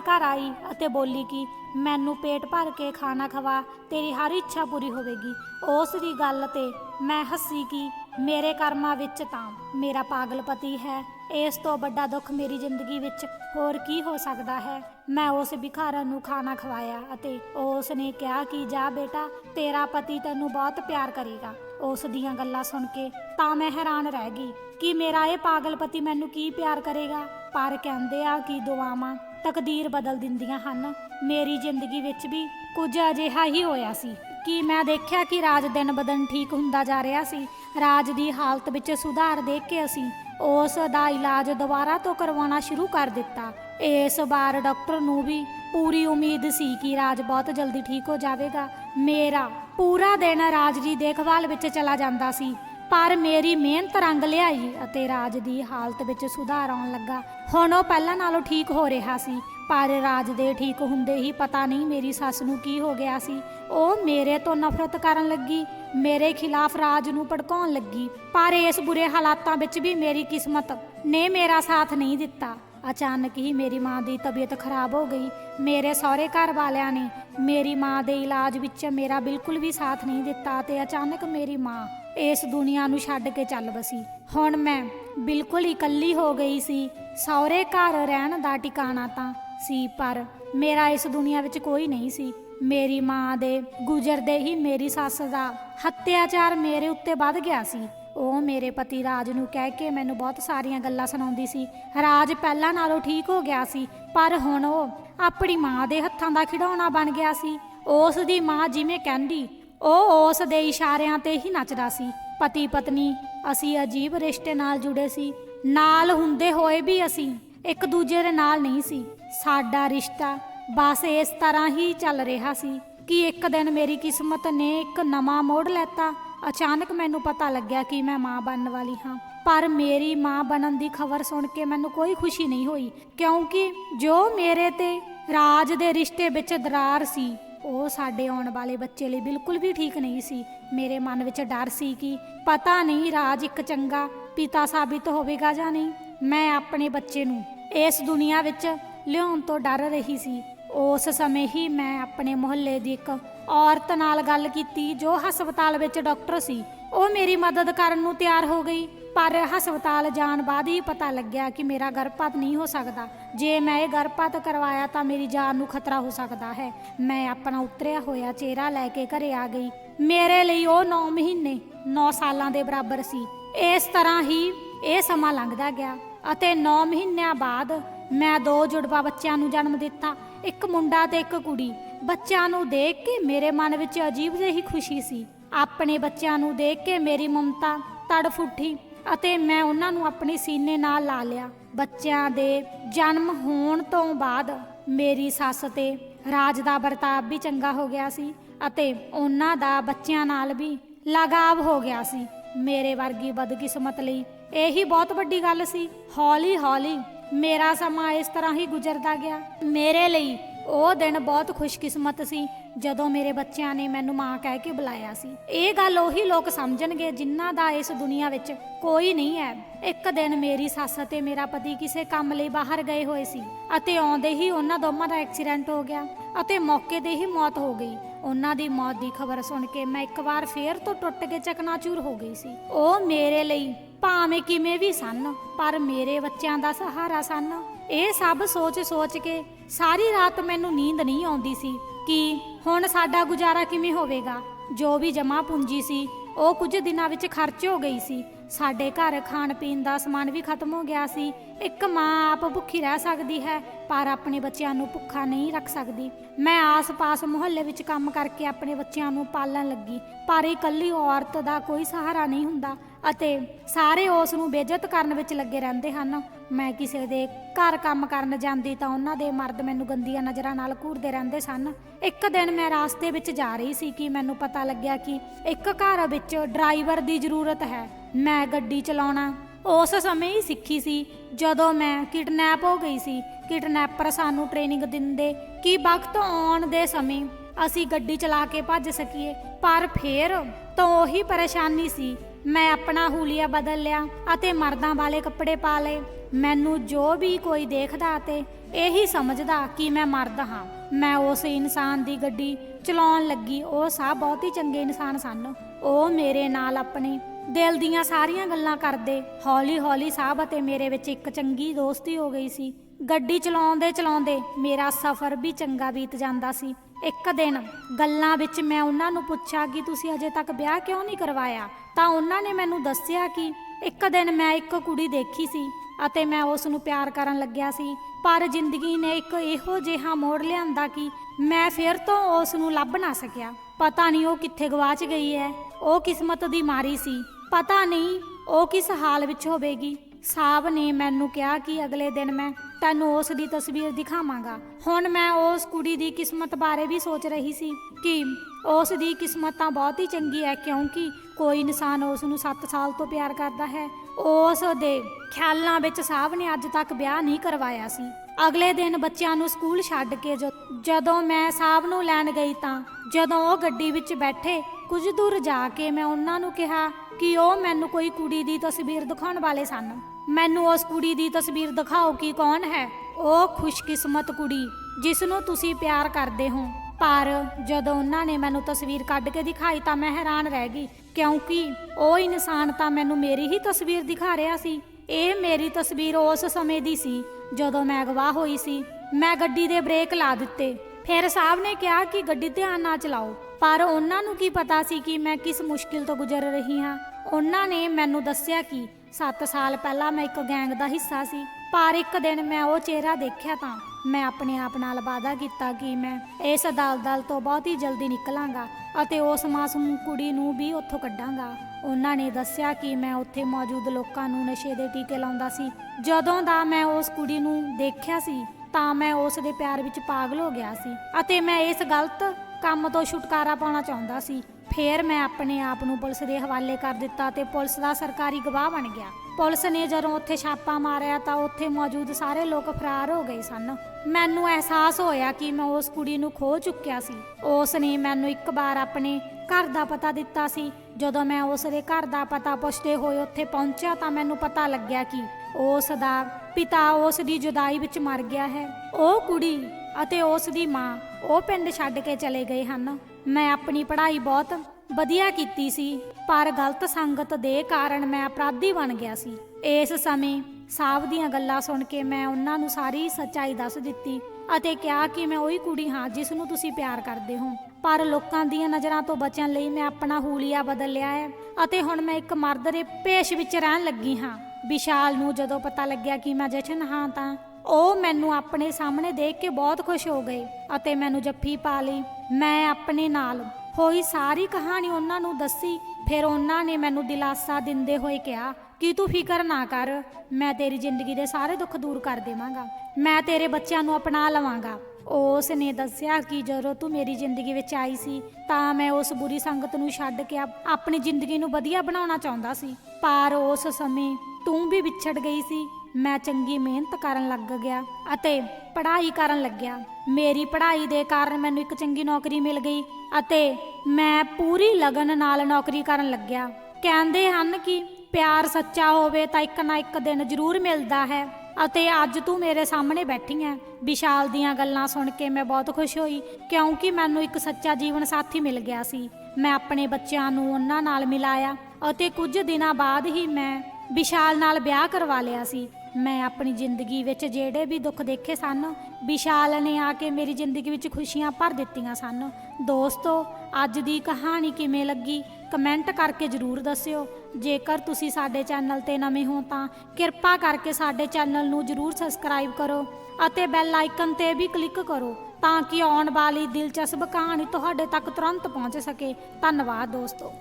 ਘਰ ਆਈ ਅਤੇ ਬੋਲੀ ਕਿ ਮੈਨੂੰ ਪੇਟ ਭਰ ਕੇ ਖਾਣਾ ਖਵਾ, ਤੇਰੀ ਹਰ ਇੱਛਾ ਪੂਰੀ ਹੋਵੇਗੀ। ਉਸ ਦੀ ਗੱਲ ਤੇ ਮੈਂ ਹੱਸੀ ਕਿ ਮੇਰੇ ਕਰਮਾਂ ਵਿੱਚ ਤਾਂ ਮੇਰਾ ਪਾਗਲ ਪਤੀ ਹੈ। ਇਸ ਤੋਂ ਵੱਡਾ ਦੁੱਖ ਮੇਰੀ ਜ਼ਿੰਦਗੀ ਵਿੱਚ ਹੋਰ ਕੀ ਹੋ ਸਕਦਾ ਹੈ? ਮੈਂ ਉਸ ਭਿਖਾਰਨ ਨੂੰ ਖਾਣਾ ਖਵਾਇਆ ਅਤੇ ਉਸ ਨੇ ਕਿਹਾ ਕਿ ਜਾ ਬੇਟਾ, ਤੇਰਾ ਪਤੀ ਤੈਨੂੰ ਬਹੁਤ ਪਿਆਰ ਕਰੇਗਾ। ਉਸ ਦੀਆਂ ਗੱਲਾਂ ਸੁਣ ਕੇ ਤਾਂ ਮੈਂ ਹੈਰਾਨ ਰਹਿ ਗਈ ਕਿ ਮੇਰਾ ਇਹ ਪਾਗਲ ਪਤੀ ਮੈਨੂੰ ਕੀ ਪਿਆਰ ਕਰੇਗਾ। ਪਰ ਕਹਿੰਦੇ ਆ ਕਿ ਦੁਆਵਾਂ ਤਕਦੀਰ ਬਦਲ ਦਿੰਦੀਆਂ ਹਨ। ਮੇਰੀ ਜ਼ਿੰਦਗੀ ਵਿੱਚ ਵੀ ਕੁਝ ਅਜਿਹਾ ਹੀ ਹੋਇਆ ਸੀ ਕਿ ਮੈਂ ਦੇਖਿਆ ਕਿ ਰਾਜ ਦਿਨ ਬਦਨ ਠੀਕ ਹੁੰਦਾ ਜਾ ਰਿਹਾ ਸੀ। ਰਾਜ ਦੀ ਹਾਲਤ ਵਿੱਚ ਸੁਧਾਰ ਦੇਖ ਕੇ ਅਸੀਂ ਉਸ ਦਾ ਇਲਾਜ ਦੁਬਾਰਾ ਤੋਂ ਕਰਵਾਉਣਾ ਸ਼ੁਰੂ ਕਰ ਦਿੱਤਾ। ਇਸ ਵਾਰ ਡਾਕਟਰ ਨੂੰ ਵੀ ਪੂਰੀ ਉਮੀਦ ਸੀ ਕਿ ਰਾਜ ਬਹੁਤ ਜਲਦੀ ਠੀਕ ਹੋ ਜਾਵੇਗਾ। ਮੇਰਾ ਪੂਰਾ ਦਿਨ ਰਾਜ ਦੀ ਦੇਖਭਾਲ ਵਿੱਚ ਚਲਾ ਜਾਂਦਾ ਸੀ, ਪਰ ਮੇਰੀ ਮਿਹਨਤ ਰੰਗ ਲਿਆਈ ਅਤੇ ਰਾਜ ਦੀ ਹਾਲਤ ਵਿੱਚ ਸੁਧਾਰ ਆਉਣ ਲੱਗਾ। ਹੁਣ ਉਹ ਪਹਿਲਾਂ ਨਾਲੋਂ ਠੀਕ ਹੋ ਰਿਹਾ ਸੀ, ਪਰ ਰਾਜ ਦੇ ਠੀਕ ਹੁੰਦੇ ਹੀ ਪਤਾ ਨਹੀਂ ਮੇਰੀ ਸੱਸ ਨੂੰ ਕੀ ਹੋ ਗਿਆ ਸੀ। ਉਹ ਮੇਰੇ ਤੋਂ ਨਫ਼ਰਤ ਕਰਨ ਲੱਗੀ, ਮੇਰੇ ਖਿਲਾਫ ਰਾਜ ਨੂੰ ਭੜਕਾਉਣ ਲੱਗੀ, ਪਰ ਇਸ ਬੁਰੇ ਹਾਲਾਤਾਂ ਵਿੱਚ ਵੀ ਮੇਰੀ ਕਿਸਮਤ ਨੇ ਮੇਰਾ ਸਾਥ ਨਹੀਂ ਦਿੱਤਾ। ਅਚਾਨਕ ਹੀ ਮੇਰੀ ਮਾਂ ਦੀ ਤਬੀਅਤ ਖਰਾਬ ਹੋ ਗਈ। ਮੇਰੇ ਸਹੁਰੇ ਘਰ ਵਾਲਿਆਂ ਨੇ ਮੇਰੀ ਮਾਂ ਦੇ ਇਲਾਜ ਵਿੱਚ ਮੇਰਾ ਬਿਲਕੁਲ ਵੀ ਸਾਥ ਨਹੀਂ ਦਿੱਤਾ ਤੇ ਅਚਾਨਕ ਮੇਰੀ ਮਾਂ ਇਸ ਦੁਨੀਆ ਨੂੰ ਛੱਡ ਕੇ ਚੱਲ ਬਸੀ ਹੁਣ ਮੈਂ ਬਿਲਕੁਲ ਇਕੱਲੀ ਹੋ ਗਈ ਸੀ। ਸਹੁਰੇ ਘਰ ਰਹਿਣ ਦਾ ਟਿਕਾਣਾ ਤਾਂ ਸੀ, ਪਰ ਮੇਰਾ ਇਸ ਦੁਨੀਆ ਵਿੱਚ ਕੋਈ ਨਹੀਂ ਸੀ। ਮੇਰੀ ਮਾਂ ਦੇ ਗੁਜ਼ਰਦੇ ਹੀ ਮੇਰੀ ਸੱਸ ਦਾ ਹੱਤਿਆਚਾਰ ਮੇਰੇ ਉੱਤੇ ਵੱਧ ਗਿਆ ਸੀ। ਉਹ ਮੇਰੇ ਪਤੀ ਰਾਜ ਨੂੰ ਕਹਿ ਕੇ ਮੈਨੂੰ ਬਹੁਤ ਸਾਰੀਆਂ ਗੱਲਾਂ ਸੁਣਾਉਂਦੀ ਸੀ। ਰਾਜ ਪਹਿਲਾਂ ਨਾਲੋਂ ਠੀਕ ਹੋ ਗਿਆ ਸੀ, ਪਰ ਹੁਣ ਉਹ ਆਪਣੀ ਮਾਂ ਦੇ ਹੱਥਾਂ ਦਾ ਖਿਡੌਣਾ ਬਣ ਗਿਆ ਸੀ। ਉਸ ਦੀ ਮਾਂ ਜਿਵੇਂ ਕਹਿੰਦੀ, ਉਹ ਉਸ ਦੇ ਇਸ਼ਾਰਿਆਂ ਤੇ ਹੀ ਨੱਚਦਾ ਸੀ। ਪਤੀ ਪਤਨੀ, ਅਸੀਂ ਅਜੀਬ ਰਿਸ਼ਤੇ ਨਾਲ ਜੁੜੇ ਸੀ। ਨਾਲ ਹੁੰਦੇ ਹੋਏ ਵੀ ਅਸੀਂ ਇੱਕ ਦੂਜੇ ਦੇ ਨਾਲ ਨਹੀਂ ਸੀ। ਸਾਡਾ ਰਿਸ਼ਤਾ ਬਸ ਇਸ ਤਰ੍ਹਾਂ ਹੀ ਚੱਲ ਰਿਹਾ ਸੀ ਕਿ ਇੱਕ ਦਿਨ ਮੇਰੀ ਕਿਸਮਤ ਨੇ ਇੱਕ ਨਵਾਂ ਮੋੜ ਲੈਤਾ। ਅਚਾਨਕ ਮੈਨੂੰ ਪਤਾ ਲੱਗਿਆ ਕਿ ਮੈਂ ਮਾਂ ਬਣਨ ਵਾਲੀ ਹਾਂ। ਪਰ ਮੇਰੀ ਮਾਂ ਬਣਨ ਦੀ ਖਬਰ ਸੁਣ ਕੇ ਮੈਨੂੰ ਕੋਈ ਖੁਸ਼ੀ ਨਹੀਂ ਹੋਈ, ਕਿਉਂਕਿ ਜੋ ਮੇਰੇ ਤੇ ਰਾਜ ਦੇ ਰਿਸ਼ਤੇ ਵਿੱਚ ਦਰਾਰ ਸੀ, ਉਹ ਸਾਡੇ ਆਉਣ ਵਾਲੇ ਬੱਚੇ ਲਈ ਬਿਲਕੁਲ ਵੀ ਠੀਕ ਨਹੀਂ ਸੀ। ਮੇਰੇ ਮਨ ਵਿੱਚ ਡਰ ਸੀ ਕਿ ਪਤਾ ਨਹੀਂ ਰਾਜ ਇੱਕ ਚੰਗਾ ਪਿਤਾ ਸਾਬਿਤ ਹੋਵੇਗਾ ਜਾਂ ਨਹੀਂ। ਮੈਂ ਆਪਣੇ ਬੱਚੇ ਨੂੰ ਇਸ ਦੁਨੀਆ ਵਿੱਚ ਲਿਆਉਣ ਤੋਂ ਡਰ ਰਹੀ ਸੀ। ਉਸ ਸਮੇਂ ਹੀ ਮੈਂ ਆਪਣੇ ਮੁਹੱਲੇ ਦੀ ਇੱਕ ਔਰਤ ਨਾਲ ਗੱਲ ਕੀਤੀ, ਜੋ ਹਸਪਤਾਲ ਵਿੱਚ ਡਾਕਟਰ ਸੀ, ਉਹ ਮੇਰੀ ਮਦਦ ਕਰਨ ਨੂੰ ਤਿਆਰ ਹੋ ਗਈ। ਪਰ ਹਸਪਤਾਲ ਜਾਣ ਬਾਅਦ ਹੀ ਪਤਾ ਲੱਗਿਆ ਕਿ ਮੇਰਾ ਗਰਭਪਾਤ ਨਹੀਂ ਹੋ ਸਕਦਾ। ਜੇ ਮੈਂ ਇਹ ਗਰਭਪਾਤ ਕਰਵਾਇਆ ਤਾਂ ਮੇਰੀ ਜਾਨ ਨੂੰ ਖਤਰਾ ਹੋ ਸਕਦਾ ਹੈ। ਮੈਂ ਆਪਣਾ ਉਤਰਿਆ ਹੋਇਆ ਚਿਹਰਾ ਲੈ ਕੇ ਘਰੇ ਆ ਗਈ। ਮੇਰੇ ਲਈ ਉਹ 9 ਮਹੀਨੇ 9 ਸਾਲਾਂ ਦੇ ਬਰਾਬਰ ਸੀ। ਇਸ ਤਰ੍ਹਾਂ ਹੀ ਇਹ ਸਮਾਂ ਲੰਘਦਾ ਗਿਆ ਅਤੇ 9 ਮਹੀਨਿਆਂ ਬਾਅਦ ਮੈਂ ਦੋ ਜੁੜਵਾ ਬੱਚਿਆਂ ਨੂੰ ਜਨਮ ਦਿੱਤਾ, ਇੱਕ ਮੁੰਡਾ ਤੇ ਇੱਕ ਕੁੜੀ। ਬੱਚਿਆਂ ਨੂੰ ਦੇਖ ਕੇ ਮੇਰੇ ਮਨ ਵਿੱਚ ਅਜੀਬ ਜਿਹੀ ਖੁਸ਼ੀ ਸੀ। ਆਪਣੇ ਬੱਚਿਆਂ ਨੂੰ ਦੇਖ ਕੇ ਮੇਰੀ ਮਮਤਾ ਤੜਫ ਉੱਠੀ ਅਤੇ ਮੈਂ ਉਹਨਾਂ ਨੂੰ ਆਪਣੇ ਸੀਨੇ ਨਾਲ ਲਾ ਲਿਆ। ਬੱਚਿਆਂ ਦੇ ਜਨਮ ਹੋਣ ਤੋਂ ਬਾਅਦ ਮੇਰੀ ਸੱਸ ਤੇ ਰਾਜ ਦਾ ਵਰਤਾਵ ਵੀ ਚੰਗਾ ਹੋ ਗਿਆ ਸੀ ਅਤੇ ਉਹਨਾਂ ਦਾ ਬੱਚਿਆਂ ਨਾਲ ਵੀ ਲਗਾਵ ਹੋ ਗਿਆ ਸੀ। ਮੇਰੇ ਵਰਗੀ ਬਦਕਿਸਮਤ ਲਈ ਇਹੀ ਬਹੁਤ ਵੱਡੀ ਗੱਲ ਸੀ। ਹੌਲੀ ਹੌਲੀ ਮੇਰਾ ਸਮਾਂ ਇਸ ਤਰ੍ਹਾਂ ਹੀ ਗੁਜ਼ਰਦਾ ਗਿਆ। ਮੇਰੇ ਲਈ ਉਹ ਦਿਨ ਬਹੁਤ ਖੁਸ਼ਕਿਸਮਤ ਸੀ, ਜਦੋਂ ਮੇਰੇ ਬੱਚਿਆਂ ਨੇ ਮੈਨੂੰ ਮਾਂ ਕਹਿ ਕੇ ਬੁਲਾਇਆ ਸੀ। ਇਹ ਗੱਲ ਉਹੀ ਲੋਕ ਸਮਝਣਗੇ ਜਿਨ੍ਹਾਂ ਦਾ ਇਸ ਦੁਨੀਆ ਵਿੱਚ ਕੋਈ ਨਹੀਂ ਹੈ। ਇੱਕ ਦਿਨ ਮੇਰੀ ਸੱਸ ਅਤੇ ਮੇਰਾ ਪਤੀ ਕਿਸੇ ਕੰਮ ਲਈ ਬਾਹਰ ਗਏ ਹੋਏ ਸੀ ਅਤੇ ਆਉਂਦੇ ਹੀ ਉਹਨਾਂ ਦੋਵਾਂ ਦਾ ਐਕਸੀਡੈਂਟ ਹੋ ਗਿਆ ਅਤੇ ਮੌਕੇ ਤੇ ਹੀ ਮੌਤ ਹੋ ਗਈ। ਉਹਨਾਂ ਦੀ ਮੌਤ ਦੀ ਖਬਰ ਸੁਣ ਕੇ ਮੈਂ ਇੱਕ ਵਾਰ ਫੇਰ ਤੋਂ ਟੁੱਟ ਕੇ ਚਕਨਾਚੂਰ ਹੋ ਗਈ ਸੀ। ਉਹ ਮੇਰੇ ਲਈ ਭਾਵੇਂ ਕਿਵੇਂ ਵੀ ਸਨ, ਪਰ ਮੇਰੇ ਬੱਚਿਆਂ ਦਾ ਸਹਾਰਾ ਸਨ। ਇਹ ਸਭ ਸੋਚ ਸੋਚ ਕੇ ਸਾਰੀ ਰਾਤ ਮੈਨੂੰ ਨੀਂਦ ਨਹੀਂ ਆਉਂਦੀ ਸੀ ਕਿ ਹੁਣ ਸਾਡਾ ਗੁਜ਼ਾਰਾ ਕਿਵੇਂ ਹੋਵੇਗਾ। ਜੋ ਵੀ ਜਮਾ ਪੂੰਜੀ ਸੀ, ਉਹ ਕੁਝ ਦਿਨਾਂ ਵਿੱਚ ਖਰਚ ਹੋ ਗਈ ਸੀ। ਸਾਡੇ ਘਰ ਖਾਣ ਪੀਣ ਦਾ ਸਮਾਨ ਵੀ ਖਤਮ ਹੋ ਗਿਆ ਸੀ। ਇੱਕ ਮਾਂ ਆਪ ਭੁੱਖੀ ਰਹਿ ਸਕਦੀ ਹੈ, ਪਰ ਆਪਣੇ ਬੱਚਿਆਂ ਨੂੰ ਭੁੱਖਾ ਨਹੀਂ ਰੱਖ ਸਕਦੀ। ਮੈਂ ਆਸ-ਪਾਸ ਮੁਹੱਲੇ ਵਿੱਚ ਕੰਮ ਕਰਕੇ ਆਪਣੇ ਬੱਚਿਆਂ ਨੂੰ ਪਾਲਣ ਲੱਗੀ, ਪਰ ਇਕੱਲੀ ਔਰਤ ਦਾ ਕੋਈ ਸਹਾਰਾ ਨਹੀਂ ਹੁੰਦਾ ਅਤੇ ਸਾਰੇ ਉਸ ਨੂੰ ਬੇਇੱਜ਼ਤ ਕਰਨ ਵਿੱਚ ਲੱਗੇ ਰਹਿੰਦੇ ਹਨ। ਮੈਂ ਕਿਸੇ ਦੇ ਘਰ ਕੰਮ ਕਰਨ ਜਾਂਦੀ ਤਾਂ ਉਹਨਾਂ ਦੇ ਮਰਦ ਮੈਨੂੰ ਗੰਦੀਆਂ ਨਜ਼ਰਾਂ ਨਾਲ ਘੂਰਦੇ ਰਹਿੰਦੇ ਸਨ। ਇੱਕ ਦਿਨ ਮੈਂ ਰਾਸਤੇ ਵਿੱਚ ਜਾ ਰਹੀ ਸੀ ਕਿ ਮੈਨੂੰ ਪਤਾ ਲੱਗਿਆ ਕਿ ਇੱਕ ਘਰ ਵਿੱਚ ਡਰਾਈਵਰ ਦੀ ਜ਼ਰੂਰਤ ਹੈ। ਮੈਂ ਗੱਡੀ ਚਲਾਉਣਾ ਉਸ ਸਮੇਂ ਹੀ ਸਿੱਖੀ ਸੀ, ਜਦੋਂ ਮੈਂ ਕਿਡਨੈਪ ਹੋ ਗਈ ਸੀ। ਕਿਡਨੈਪਰ ਸਾਨੂੰ ਟ੍ਰੇਨਿੰਗ ਦਿੰਦੇ ਕਿ ਵਕਤ ਆਉਣ ਦੇ ਸਮੇਂ ਅਸੀਂ ਗੱਡੀ ਚਲਾ ਕੇ ਭੱਜ ਸਕੀਏ, ਪਰ ਫੇਰ ਤਾਂ ਉਹੀ ਪਰੇਸ਼ਾਨੀ ਸੀ ਮੈਂ ਆਪਣਾ ਹੂਲੀਆ ਬਦਲ ਲਿਆ ਅਤੇ ਮਰਦਾਂ ਵਾਲੇ ਕੱਪੜੇ ਪਾ ਲਏ। ਮੈਨੂੰ ਜੋ ਵੀ ਕੋਈ ਦੇਖਦਾ ਤੇ ਇਹੀ ਸਮਝਦਾ ਕਿ ਮੈਂ ਮਰਦ ਹਾਂ। ਮੈਂ ਉਸ ਇਨਸਾਨ ਦੀ ਗੱਡੀ ਚਲਾਉਣ ਲੱਗੀ। ਉਹ ਸਭ ਬਹੁਤ ਹੀ ਚੰਗੇ ਇਨਸਾਨ ਸਨ। ਉਹ ਮੇਰੇ ਨਾਲ ਆਪਣੀ ਦਿਲ ਦੀਆਂ ਸਾਰੀਆਂ ਗੱਲਾਂ ਕਰਦੇ। ਹੌਲੀ ਹੌਲੀ ਸਾਹਬ ਅਤੇ ਮੇਰੇ ਵਿੱਚ ਇੱਕ ਚੰਗੀ ਦੋਸਤੀ ਹੋ ਗਈ ਸੀ। ਗੱਡੀ ਚਲਾਉਂਦੇ ਚਲਾਉਂਦੇ ਮੇਰਾ ਸਫ਼ਰ ਵੀ ਚੰਗਾ ਬੀਤ ਜਾਂਦਾ ਸੀ। ਇੱਕ ਦਿਨ ਗੱਲਾਂ ਵਿੱਚ ਮੈਂ ਉਹਨਾਂ ਨੂੰ ਪੁੱਛਿਆ ਕਿ ਤੁਸੀਂ ਅਜੇ ਤੱਕ ਵਿਆਹ ਕਿਉਂ ਨਹੀਂ ਕਰਵਾਇਆ? ਤਾਂ ਉਹਨਾਂ ਨੇ ਮੈਨੂੰ ਦੱਸਿਆ ਕਿ ਇੱਕ ਦਿਨ ਮੈਂ ਇੱਕ ਕੁੜੀ ਦੇਖੀ ਸੀ ਅਤੇ ਮੈਂ ਉਸ ਨੂੰ ਪਿਆਰ ਕਰਨ ਲੱਗਿਆ ਸੀ। ਪਰ ਜ਼ਿੰਦਗੀ ਨੇ ਇੱਕ ਇਹੋ ਜਿਹਾ ਮੋੜ ਲਿਆਂਦਾ ਕਿ ਮੈਂ ਫਿਰ ਤੋਂ ਉਸ ਨੂੰ ਲੱਭ ਨਾ ਸਕਿਆ। ਪਤਾ ਨਹੀਂ ਉਹ ਕਿੱਥੇ ਗਵਾਚ ਗਈ ਹੈ। ਉਹ ਕਿਸਮਤ ਦੀ ਮਾਰੀ ਸੀ। ਪਤਾ ਨਹੀਂ ਉਹ ਕਿਸ ਹਾਲ ਵਿੱਚ ਹੋਵੇਗੀ। ਸਾਹਿਬ ਨੇ ਮੈਨੂੰ ਕਿਹਾ ਕਿ ਅਗਲੇ ਦਿਨ ਮੈਂ ਤੈਨੂੰ ਉਸ ਦੀ ਤਸਵੀਰ ਦਿਖਾਵਾਂਗਾ। ਹੁਣ ਮੈਂ ਉਸ ਕੁੜੀ ਦੀ ਕਿਸਮਤ ਬਾਰੇ ਵੀ ਸੋਚ ਰਹੀ ਸੀ ਕਿ ਉਸ ਦੀ ਕਿਸਮਤ ਤਾਂ ਬਹੁਤ ਹੀ ਚੰਗੀ ਹੈ, ਕਿਉਂਕਿ ਕੋਈ ਇਨਸਾਨ ਉਸ ਨੂੰ 7 ਸਾਲ ਤੋਂ ਪਿਆਰ ਕਰਦਾ ਹੈ। ਉਸ ਦੇ ਖਿਆਲਾਂ ਵਿੱਚ ਸਾਹਿਬ ਨੇ ਅੱਜ ਤੱਕ ਵਿਆਹ ਨਹੀਂ ਕਰਵਾਇਆ ਸੀ। ਅਗਲੇ ਦਿਨ ਬੱਚਿਆਂ ਨੂੰ ਸਕੂਲ ਛੱਡ ਕੇ ਜ- ਜਦੋਂ ਮੈਂ ਸਾਹਿਬ ਨੂੰ ਲੈਣ ਗਈ ਤਾਂ ਜਦੋਂ ਉਹ ਗੱਡੀ ਵਿੱਚ ਬੈਠੇ ਕੁਝ ਦੂਰ ਜਾ ਕੇ ਮੈਂ ਉਹਨਾਂ ਨੂੰ ਕਿਹਾ ਕਿ ਉਹ ਮੈਨੂੰ ਕੋਈ ਕੁੜੀ ਦੀ ਤਸਵੀਰ ਦਿਖਾਉਣ ਵਾਲੇ ਸਨ। ਮੈਨੂੰ ਉਸ ਕੁੜੀ ਦੀ ਤਸਵੀਰ ਦਿਖਾਓ ਕਿ ਕੌਣ ਹੈ। ਉਹ ਖੁਸ਼ਕਿਸਮਤ ਕੁੜੀ ਜਿਸ ਨੂੰ ਤੁਸੀਂ ਪਿਆਰ ਕਰਦੇ ਹੋ। ਪਰ ਜਦੋਂ ਉਹਨਾਂ ਨੇ ਮੈਨੂੰ ਤਸਵੀਰ ਕੱਢ ਕੇ ਦਿਖਾਈ ਤਾਂ ਮੈਂ ਹੈਰਾਨ ਰਹਿ ਗਈ, ਕਿਉਂਕਿ ਉਹ ਇਨਸਾਨ ਤਾਂ ਮੈਨੂੰ ਮੇਰੀ ਹੀ ਤਸਵੀਰ ਦਿਖਾ ਰਿਹਾ ਸੀ। ਇਹ ਮੇਰੀ ਤਸਵੀਰ ਉਸ ਸਮੇਂ ਦੀ ਸੀ, ਜਦੋਂ ਮੈਂ ਅਗਵਾ ਹੋਈ ਸੀ। ਮੈਂ ਗੱਡੀ ਦੇ ਬ੍ਰੇਕ ਲਾ ਦਿੱਤੇ। ਫਿਰ ਸਾਹਿਬ ਨੇ ਕਿਹਾ ਕਿ ਗੱਡੀ ਧਿਆਨ ਨਾਲ ਚਲਾਓ। ਪਰ ਉਹਨਾਂ ਨੂੰ ਕੀ ਪਤਾ ਸੀ ਕਿ ਮੈਂ ਕਿਸ ਮੁਸ਼ਕਿਲ ਤੋਂ ਗੁਜ਼ਰ ਰਹੀ ਹਾਂ? ਉਹਨਾਂ ਨੇ ਮੈਨੂੰ ਦੱਸਿਆ ਕਿ 7 ਸਾਲ ਪਹਿਲਾਂ ਮੈਂ ਇੱਕ ਗੈਂਗ ਦਾ ਹਿੱਸਾ ਸੀ, ਪਰ ਇੱਕ ਦਿਨ ਮੈਂ ਉਹ ਚਿਹਰਾ ਦੇਖਿਆ ਤਾਂ ਮੈਂ ਆਪਣੇ ਆਪ ਨਾਲ ਵਾਅਦਾ ਕੀਤਾ ਕਿ ਮੈਂ ਇਸ ਦਲਦਲ ਤੋਂ ਬਹੁਤ ਹੀ ਜਲਦੀ ਨਿਕਲਾਂਗਾ ਅਤੇ ਉਸ ਮਾਸੂਮ ਕੁੜੀ ਨੂੰ ਵੀ ਉੱਥੋਂ ਕੱਢਾਂਗਾ। ਉਹਨਾਂ ਨੇ ਦੱਸਿਆ ਕਿ ਮੈਂ ਉੱਥੇ ਮੌਜੂਦ ਲੋਕਾਂ ਨੂੰ ਨਸ਼ੇ ਦੇ ਟੀਕੇ ਲਾਉਂਦਾ ਸੀ। ਜਦੋਂ ਦਾ ਮੈਂ ਉਸ ਕੁੜੀ ਨੂੰ ਦੇਖਿਆ ਸੀ, ਤਾਂ ਮੈਂ ਉਸ ਦੇ ਪਿਆਰ ਵਿੱਚ ਪਾਗਲ ਹੋ ਗਿਆ ਸੀ ਅਤੇ ਮੈਂ ਇਸ ਗਲਤ ਕੰਮ ਤੋਂ ਛੁਟਕਾਰਾ ਪਾਉਣਾ ਚਾਹੁੰਦਾ ਸੀ। ਫੇਰ ਮੈਂ ਆਪਣੇ ਆਪ ਨੂੰ ਪੁਲਿਸ ਦੇ ਹਵਾਲੇ ਕਰ ਦਿੱਤਾ ਤੇ ਪੁਲਿਸ ਦਾ ਸਰਕਾਰੀ ਗਵਾਹ ਬਣ ਗਿਆ। ਪੁਲਿਸ ਨੇ ਜਦੋਂ ਉੱਥੇ ਛਾਪਾ ਮਾਰਿਆ ਤਾਂ ਉੱਥੇ ਮੌਜੂਦ ਸਾਰੇ ਲੋਕ ਫਰਾਰ ਹੋ ਗਏ ਸਨ। ਮੈਨੂੰ ਅਹਿਸਾਸ ਹੋਇਆ ਕਿ ਮੈਂ ਉਸ ਕੁੜੀ ਨੂੰ ਖੋ ਚੁੱਕਿਆ ਸੀ। ਉਸ ਨੇ ਮੈਨੂੰ ਇੱਕ ਵਾਰ ਆਪਣੇ ਘਰ ਦਾ ਪਤਾ ਦਿੱਤਾ ਸੀ। ਜਦੋਂ ਮੈਂ ਉਸ ਦੇ ਘਰ ਦਾ ਪਤਾ ਪੁੱਛਦੇ ਹੋਏ ਉੱਥੇ ਪਹੁੰਚਿਆ ਤਾਂ ਮੈਨੂੰ ਪਤਾ ਲੱਗਿਆ ਕਿ ਉਸ ਦਾ ਪਿਤਾ ਉਸ ਦੀ ਜੁਦਾਈ ਵਿੱਚ ਮਰ ਗਿਆ ਹੈ। ਉਹ ਕੁੜੀ ਅਤੇ ਉਸ ਦੀ ਮਾਂ, ਉਹ ਪਿੰਡ ਛੱਡ ਕੇ ਚਲੇ ਗਏ ਹਨ। ਮੈਂ ਆਪਣੀ ਪੜ੍ਹਾਈ ਬਹੁਤ ਵਧੀਆ ਕੀਤੀ ਸੀ, ਪਰ ਗਲਤ ਸੰਗਤ ਦੇ ਕਾਰਨ ਮੈਂ ਅਪਰਾਧੀ ਬਣ ਗਿਆ ਸੀ। ਇਸ ਸਮੇਂ ਸਾਹਬ ਦੀਆਂ ਗੱਲਾਂ ਸੁਣ ਕੇ ਮੈਂ ਉਹਨਾਂ ਨੂੰ ਸਾਰੀ ਸੱਚਾਈ ਦੱਸ ਦਿੱਤੀ ਅਤੇ ਕਿਹਾ ਕਿ ਮੈਂ ਉਹੀ ਕੁੜੀ ਹਾਂ ਜਿਸ ਨੂੰ ਤੁਸੀਂ ਪਿਆਰ ਕਰਦੇ ਹੋ। ਪਰ ਲੋਕਾਂ ਦੀਆਂ ਨਜ਼ਰਾਂ ਤੋਂ ਬਚਣ ਲਈ ਮੈਂ ਆਪਣਾ ਹੂਲੀਆ ਬਦਲ ਲਿਆ ਹੈ ਅਤੇ ਹੁਣ ਮੈਂ ਇੱਕ ਮਰਦ ਦੇ ਭੇਸ਼ ਵਿੱਚ ਰਹਿਣ ਲੱਗੀ ਹਾਂ। ਵਿਸ਼ਾਲ ਨੂੰ ਜਦੋਂ ਪਤਾ ਲੱਗਿਆ ਕਿ ਮੈਂ ਜਸ਼ਨ ਹਾਂ ਤਾਂ ਉਹ ਮੈਨੂੰ ਆਪਣੇ ਸਾਹਮਣੇ ਦੇਖ ਕੇ ਬਹੁਤ ਖੁਸ਼ ਹੋ ਗਏ ਅਤੇ ਮੈਨੂੰ ਜੱਫੀ ਪਾ ਲਈ। ਮੈਂ ਆਪਣੇ ਨਾਲ ਹੋਈ ਸਾਰੀ ਕਹਾਣੀ ਉਹਨਾਂ ਨੂੰ ਦੱਸੀ। ਫਿਰ ਉਹਨਾਂ ਨੇ ਮੈਨੂੰ ਦਿਲਾਸਾ ਦਿੰਦੇ ਹੋਏ ਕਿਹਾ, ਕਿ ਤੂੰ ਫਿਕਰ ਨਾ ਕਰ, ਮੈਂ ਤੇਰੀ ਜ਼ਿੰਦਗੀ ਦੇ ਸਾਰੇ ਦੁੱਖ ਦੂਰ ਕਰ ਦੇਵਾਂਗਾ। ਮੈਂ ਤੇਰੇ ਬੱਚਿਆਂ ਨੂੰ ਅਪਣਾ ਲਵਾਂਗਾ। ਉਸ ਨੇ ਦੱਸਿਆ ਕਿ ਜਦੋਂ ਤੂੰ ਮੇਰੀ ਜ਼ਿੰਦਗੀ ਵਿੱਚ ਆਈ ਸੀ, ਤਾਂ ਮੈਂ ਉਸ ਬੁਰੀ ਸੰਗਤ ਨੂੰ ਛੱਡ ਕੇ ਆਪਣੀ ਜ਼ਿੰਦਗੀ ਨੂੰ ਵਧੀਆ ਬਣਾਉਣਾ ਚਾਹੁੰਦਾ ਸੀ। ਪਰ ਉਸ ਸਮੇਂ ਤੂੰ ਵੀ ਵਿਛੜ ਗਈ ਸੀ। ਮੈਂ ਚੰਗੀ ਮਿਹਨਤ ਕਰਨ ਲੱਗ ਗਿਆ ਅਤੇ ਪੜ੍ਹਾਈ ਕਰਨ ਲੱਗਿਆ। ਮੇਰੀ ਪੜ੍ਹਾਈ ਦੇ ਕਾਰਨ ਮੈਨੂੰ ਇੱਕ ਚੰਗੀ ਨੌਕਰੀ ਮਿਲ ਗਈ ਅਤੇ ਮੈਂ ਪੂਰੀ ਲਗਨ ਨਾਲ ਨੌਕਰੀ ਕਰਨ ਲੱਗਿਆ। ਕਹਿੰਦੇ ਹਨ ਕਿ ਪਿਆਰ ਸੱਚਾ ਹੋਵੇ ਤਾਂ ਇੱਕ ਨਾ ਇੱਕ ਦਿਨ ਜ਼ਰੂਰ ਮਿਲਦਾ ਹੈ ਅਤੇ ਅੱਜ ਤੂੰ ਮੇਰੇ ਸਾਹਮਣੇ ਬੈਠੀ ਹੈ। ਵਿਸ਼ਾਲ ਦੀਆਂ ਗੱਲਾਂ ਸੁਣ ਕੇ ਮੈਂ ਬਹੁਤ ਖੁਸ਼ ਹੋਈ ਕਿਉਂਕਿ ਮੈਨੂੰ ਇੱਕ ਸੱਚਾ ਜੀਵਨ ਸਾਥੀ ਮਿਲ ਗਿਆ ਸੀ। ਮੈਂ ਆਪਣੇ ਬੱਚਿਆਂ ਨੂੰ ਉਹਨਾਂ ਨਾਲ ਮਿਲਾਇਆ ਅਤੇ ਕੁਝ ਦਿਨਾਂ ਬਾਅਦ ਹੀ ਮੈਂ ਵਿਸ਼ਾਲ ਨਾਲ ਵਿਆਹ ਕਰਵਾ ਲਿਆ ਸੀ। ਮੈਂ ਆਪਣੀ ਜ਼ਿੰਦਗੀ ਵਿੱਚ ਜਿਹੜੇ ਵੀ ਦੁੱਖ ਦੇਖੇ ਸਨ, ਵਿਸ਼ਾਲ ਨੇ ਆ ਕੇ ਮੇਰੀ ਜ਼ਿੰਦਗੀ ਵਿੱਚ ਖੁਸ਼ੀਆਂ ਭਰ ਦਿੱਤੀਆਂ ਸਨ। ਦੋਸਤੋ, ਅੱਜ ਦੀ ਕਹਾਣੀ ਕਿਵੇਂ ਲੱਗੀ? ਕਮੈਂਟ ਕਰਕੇ ਜਰੂਰ ਦੱਸਿਓ। ਜੇਕਰ ਤੁਸੀਂ ਸਾਡੇ ਚੈਨਲ ਤੇ ਨਵੇਂ ਹੋ ਤਾਂ ਕਿਰਪਾ ਕਰਕੇ ਸਾਡੇ ਚੈਨਲ ਨੂੰ ਜਰੂਰ ਸਬਸਕ੍ਰਾਈਬ ਕਰੋ ਅਤੇ ਬੈਲ ਆਈਕਨ ਤੇ ਵੀ ਕਲਿੱਕ ਕਰੋ ਤਾਂ ਕਿ ਆਉਣ ਵਾਲੀ ਦਿਲਚਸਪ ਕਹਾਣੀ ਤੁਹਾਡੇ ਤੱਕ ਤੁਰੰਤ ਪਹੁੰਚ ਸਕੇ। ਧੰਨਵਾਦ ਦੋਸਤੋ।